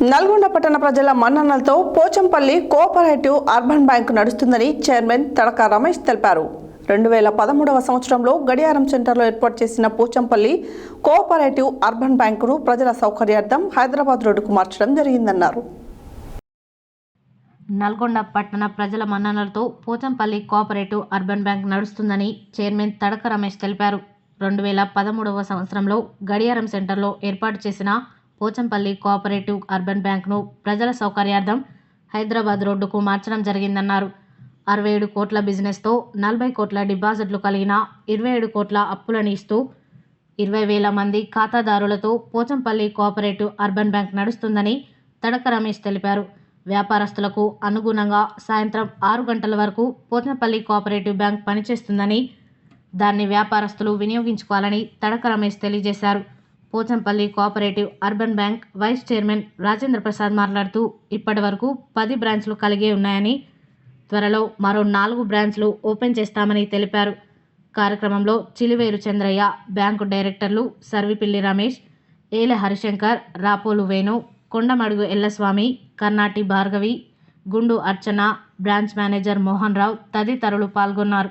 నల్గొండ పట్టణ ప్రజల మన్ననలతో పోచంపల్లి కోఆపరేటివ్ అర్బన్ బ్యాంకు నడుస్తుందని చైర్మన్ తడక రమేష్ తెలిపారు. రెండు వేల పదమూడవ సంవత్సరంలో గడియారం సెంటర్లో ఏర్పాటు చేసిన పోచంపల్లి కోఆపరేటివ్ అర్బన్ బ్యాంకును ప్రజల సౌకర్యార్థం హైదరాబాద్ రోడ్డుకు మార్చడం జరిగిందన్నారు. నల్గొండ పట్టణ ప్రజల మన్ననలతో పోచంపల్లి కోఆపరేటివ్ అర్బన్ బ్యాంక్ నడుస్తుందని చైర్మన్ తడక రమేష్ తెలిపారు. రెండు వేల పదమూడవ సంవత్సరంలో గడియారం సెంటర్లో ఏర్పాటు చేసిన పోచంపల్లి కోఆపరేటివ్ అర్బన్ బ్యాంక్ను ప్రజల సౌకర్యార్థం హైదరాబాద్ రోడ్డుకు మార్చడం జరిగిందన్నారు. అరవై ఏడు కోట్ల బిజినెస్తో నలభై కోట్ల డిపాజిట్లు కలిగిన ఇరవై ఏడు కోట్ల అప్పులను ఇస్తూ ఇరవై వేల మంది ఖాతాదారులతో పోచంపల్లి కోఆపరేటివ్ అర్బన్ బ్యాంక్ నడుస్తుందని తడక రమేష్ తెలిపారు. వ్యాపారస్తులకు అనుగుణంగా సాయంత్రం ఆరు గంటల వరకు పోచంపల్లి కోఆపరేటివ్ బ్యాంక్ పనిచేస్తుందని దాన్ని వ్యాపారస్తులు వినియోగించుకోవాలని తడక రమేష్ తెలియజేశారు. Pochampally cooperative urban bank vice chairman Rajendra Prasad మాట్లాడుతూ ఇప్పటి వరకు పది బ్రాంచ్లు కలిగే ఉన్నాయని త్వరలో మరో నాలుగు బ్రాంచ్లు ఓపెన్ చేస్తామని తెలిపారు. కార్యక్రమంలో చిలివేరు చంద్రయ్య బ్యాంకు డైరెక్టర్లు సర్విపిల్లి రమేష్ ఏలె హరిశంకర్ రాపోలు వేణు కొండమడుగు ఎల్లస్వామి కర్ణాటి భార్గవి గుండు అర్చన బ్రాంచ్ మేనేజర్ మోహన్ రావు తదితరులు పాల్గొన్నారు.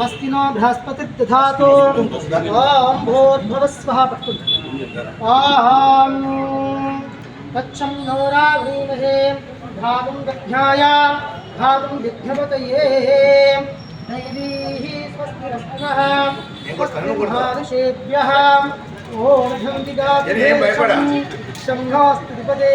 वस्तिनभूषापुष्पवेदाः वस्तिनस्तारिक्षोरिष्ठनेमिः वस्तिनो बृहस्पतिर्दधातु ॐ भूर्भुवस्वः आहां तच्छं नौरावृणीमहे भागं दध्याया भागं विद्यवतये दैवीः स्वस्तिरस्तनः स्वस्तिर्महाऋषेभ्यः ॐ झं दिगाते शम्भोऽस्तिपदे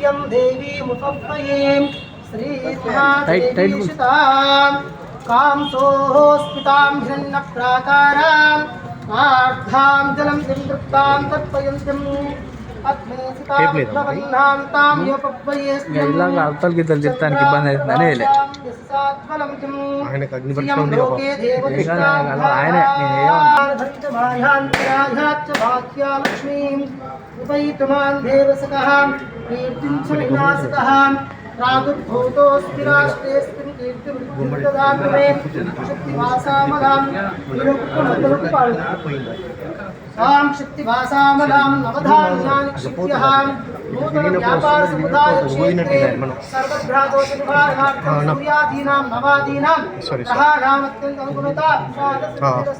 श्रियं देवीमुपह्वये श्रीमहादेवीशितां कांसोः स्मितां हिरण्यप्राकाराम् आर्धां जलं दिन्दृप्तां तर्पयन्तीम् ఇలాగ అవతల గిద్దలు చెప్తానికి ఇబ్బంది అవుతుందని వెళ్ళే ఆయనకు అగ్నిపరీక్ష ఉంది పాపం. ఏం కాదు, అలా ఆయనే, నేను कीर्तिं च विनाशितः प्रादुर्भूतोऽस्मि राष्ट्रेऽस्मिन् कीर्तिमुद्धान्वे शक्तिभासामलां निरुक्तमतरुप्पल् स्वां शक्तिभासामलां नवधान्यानि क्षिप्यहां नूतनव्यापारसमुदायक्षेत्रे सर्वभ्रातोषनिवारणार्थं सूर्यादीनां नवादीनां सः रामत्यन्तनुगुणता स्वादस्य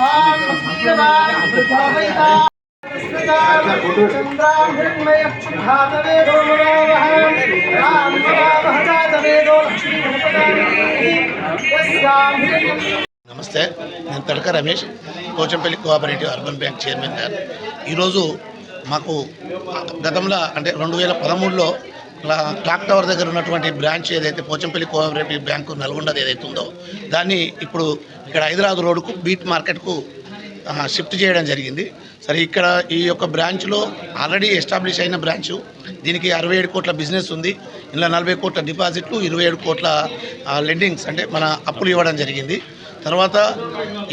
गच्छामत्यमावः देवदञ्चादिशो दिशः చంద్రాం నమస్తే నేను Tadaka Ramesh Pochampally cooperative urban bank chairman గారు ఈరోజు మాకు గతంలో అంటే రెండు వేల పదమూడులో క్లాక్ టవర్ దగ్గర ఉన్నటువంటి బ్రాంచ్ ఏదైతే పోచంపల్లి కోఆపరేటివ్ బ్యాంకు నల్గొండది ఏదైతే ఉందో దాన్ని ఇప్పుడు ఇక్కడ హైదరాబాద్ రోడ్డుకు బీట్ మార్కెట్కు షిఫ్ట్ చేయడం జరిగింది. సరే ఇక్కడ ఈ యొక్క బ్రాంచ్లో ఆల్రెడీ ఎస్టాబ్లిష్ అయిన బ్రాంచ్ దీనికి అరవై ఏడు కోట్ల బిజినెస్ ఉంది. ఇందులో నలభై కోట్ల డిపాజిట్లు ఇరవై ఏడు కోట్ల లెండింగ్స్ అంటే మన అప్పులు ఇవ్వడం జరిగింది. తర్వాత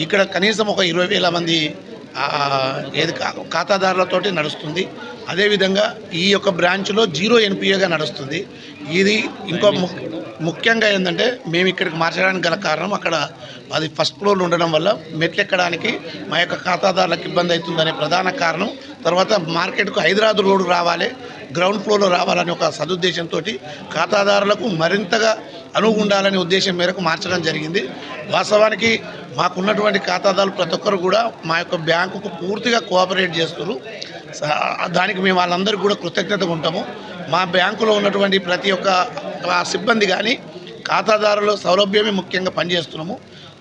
ఇక్కడ కనీసం ఒక ఇరవై వేల మంది ఏది కా- ఖాతాదారులతోటి నడుస్తుంది. అదేవిధంగా ఈ యొక్క బ్రాంచ్లో జీరో ఎన్పిఏగా నడుస్తుంది. ఇది ఇంకో ము- ముఖ్యంగా ఏంటంటే మేము ఇక్కడికి మార్చడానికి గల కారణం అక్కడ అది ఫస్ట్ ఫ్లోర్లో ఉండడం వల్ల మెట్లు ఎక్కడానికి మా యొక్క ఖాతాదారులకు ఇబ్బంది అవుతుందనే ప్రధాన కారణం తర్వాత మార్కెట్కు హైదరాబాద్ రోడ్డు రావాలి గ్రౌండ్ ఫ్లోర్లో రావాలనే ఒక సదుద్దేశంతో ఖాతాదారులకు మరింతగా అనువు ఉండాలనే ఉద్దేశం మేరకు మార్చడం జరిగింది. వాస్తవానికి మాకున్నటువంటి ఖాతాదారులు ప్రతి ఒక్కరు కూడా మా యొక్క బ్యాంకుకు పూర్తిగా కోఆపరేట్ చేస్తున్నారు. దానికి మేము వాళ్ళందరికీ కూడా కృతజ్ఞతగా ఉంటాము. మా బ్యాంకులో ఉన్నటువంటి ప్రతి ఒక్క సిబ్బంది కానీ ఖాతాదారుల సౌలభ్యమే ముఖ్యంగా పనిచేస్తున్నాము.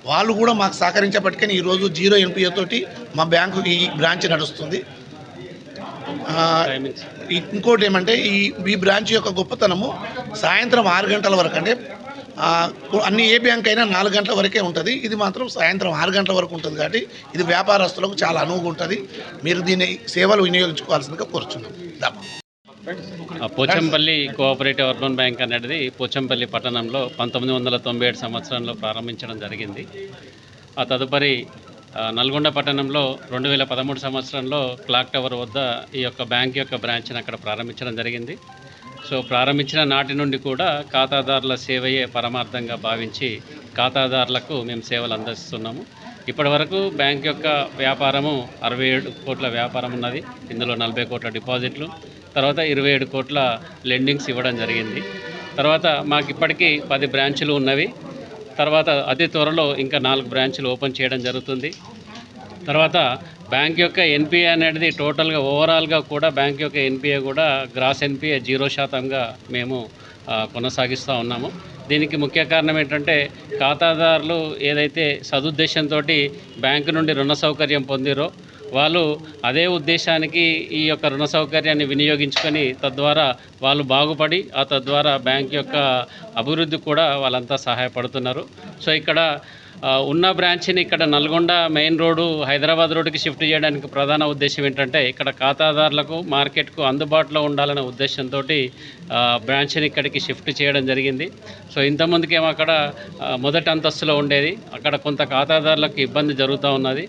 వాళ్ళు కూడా మాకు సహకరించబట్టుకని ఈరోజు జీరో ఎన్పిఏ తోటి మా బ్యాంకు ఈ బ్రాంచ్ నడుస్తుంది. ఇంకోటి ఏమంటే ఈ ఈ బ్రాంచ్ యొక్క గొప్పతనము సాయంత్రం ఆరు గంటల వరకు అంటే అన్ని ఏ బ్యాంక్ అయినా నాలుగు గంటల వరకే ఉంటుంది. ఇది మాత్రం సాయంత్రం ఆరు గంటల వరకు ఉంటుంది కాబట్టి ఇది వ్యాపారస్తులకు చాలా అనువుగా ఉంటుంది. మీరు దీన్ని సేవలు వినియోగించుకోవాల్సిందిగా కోరుచున్నాం. ఆ పోచంపల్లి కోఆపరేటివ్ అర్బన్ బ్యాంక్ అనేది పోచంపల్లి పట్టణంలో పంతొమ్మిది వందల తొంభై ఏడు సంవత్సరంలో ప్రారంభించడం జరిగింది. ఆ తదుపరి నల్గొండ పట్టణంలో రెండు వేల పదమూడు సంవత్సరంలో క్లాక్ టవర్ వద్ద ఈ యొక్క బ్యాంక్ యొక్క బ్రాంచ్ని అక్కడ ప్రారంభించడం జరిగింది. సో ప్రారంభించిన నాటి నుండి కూడా ఖాతాదారుల సేవయే పరమార్థంగా భావించి ఖాతాదారులకు మేము సేవలు అందిస్తున్నాము. ఇప్పటి వరకు బ్యాంక్ యొక్క వ్యాపారము అరవై ఏడు కోట్ల వ్యాపారం ఉన్నది. ఇందులో నలభై కోట్ల డిపాజిట్లు తర్వాత ఇరవై ఏడు కోట్ల లెండింగ్స్ ఇవ్వడం జరిగింది. తర్వాత మాకు ఇప్పటికీ పది బ్రాంచులు ఉన్నవి. తర్వాత అతి త్వరలో ఇంకా నాలుగు బ్రాంచ్లు ఓపెన్ చేయడం జరుగుతుంది. తర్వాత బ్యాంక్ యొక్క ఎన్పిఏ అనేది టోటల్గా ఓవరాల్గా కూడా బ్యాంక్ యొక్క ఎన్పిఏ కూడా గ్రాస్ ఎన్పిఏ జీరో శాతంగా మేము కొనసాగిస్తూ ఉన్నాము. దీనికి ముఖ్య కారణం ఏంటంటే ఖాతాదారులు ఏదైతే సదుద్దేశంతో బ్యాంకు నుండి రుణ సౌకర్యం పొందిరో వాళ్ళు అదే ఉద్దేశానికి ఈ యొక్క రుణ సౌకర్యాన్ని వినియోగించుకొని తద్వారా వాళ్ళు బాగుపడి ఆ తద్వారా బ్యాంక్ యొక్క అభివృద్ధి కూడా వాళ్ళంతా సహాయపడుతున్నారు. సో ఇక్కడ ఉన్న బ్రాంచ్ని ఇక్కడ నల్గొండ మెయిన్ రోడ్డు హైదరాబాద్ రోడ్డుకి షిఫ్ట్ చేయడానికి ప్రధాన ఉద్దేశం ఏంటంటే ఇక్కడ ఖాతాదారులకు మార్కెట్కు అందుబాటులో ఉండాలనే ఉద్దేశంతో బ్రాంచ్ని ఇక్కడికి షిఫ్ట్ చేయడం జరిగింది. సో ఇంతకుముందుకేమో అక్కడ మొదటి అంతస్తులో ఉండేది. అక్కడ కొంత ఖాతాదారులకు ఇబ్బంది జరుగుతూ ఉన్నది.